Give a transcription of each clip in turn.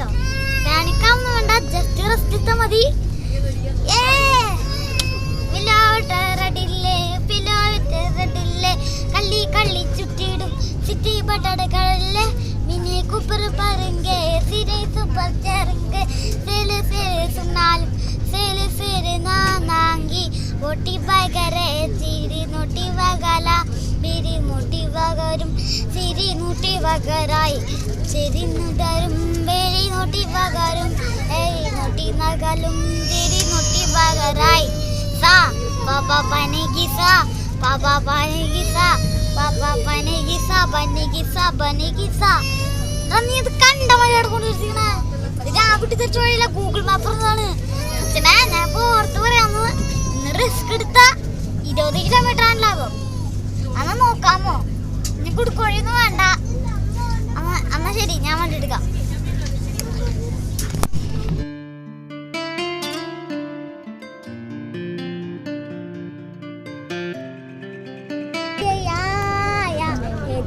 കേട്ടോ കാണിക്കാമെന്ന് വേണ്ട ജസ്റ്റ് റെസ്റ്റ് മതി. കള്ളി ചിരി നൊട്ടി വകരായി. ചിരി നുടരും നൂട്ടി പകരും. ഏയ് നൊട്ടി നകലും തിരി നൊട്ടി പകരായി. സാ papa പനകി സാ papa പനകി സാ papa പനകി സാ പനകി സാ പനകി സാ. നീ ഇത് കണ്ട മഴയോട് കൊണ്ടുവരിക്കണേ ഞാൻ വിട്ടു തിരിച്ച വഴിയില്ല ഗൂഗിൾ മാപ്പ് ആണ് അച്ഛനെ ഞാൻ ഇപ്പൊ ഓർത്ത് പറയാന്ന് ഇന്ന് റിസ്ക് എടുത്ത ഇരുപത് കിലോമീറ്റർ ആണല്ലാകും അന്ന് നോക്കാമോ? നീ കുടുക്കൊഴിയൊന്നും വേണ്ട. അന്ന് എന്നാ ശരി ഞാൻ വണ്ടി എടുക്കാം.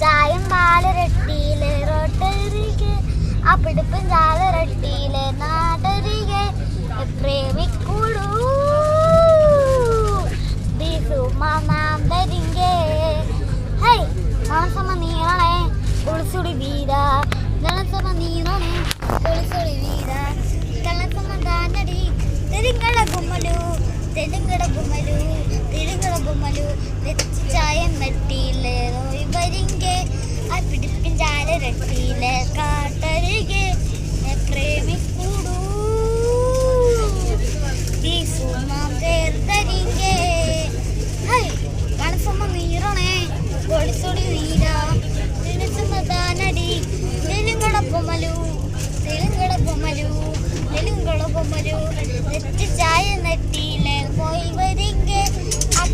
ചായം പാലരട്ടിയിലെ റോട്ടരികെ. അപ്പിടിപ്പും ചാലരട്ടിയിലെ നാടരികെ പ്രേമിക്കൂടൂ രട്ടിയിലെ കാട്ടരികെ ചായ പോയി വരിങ്കെ ആ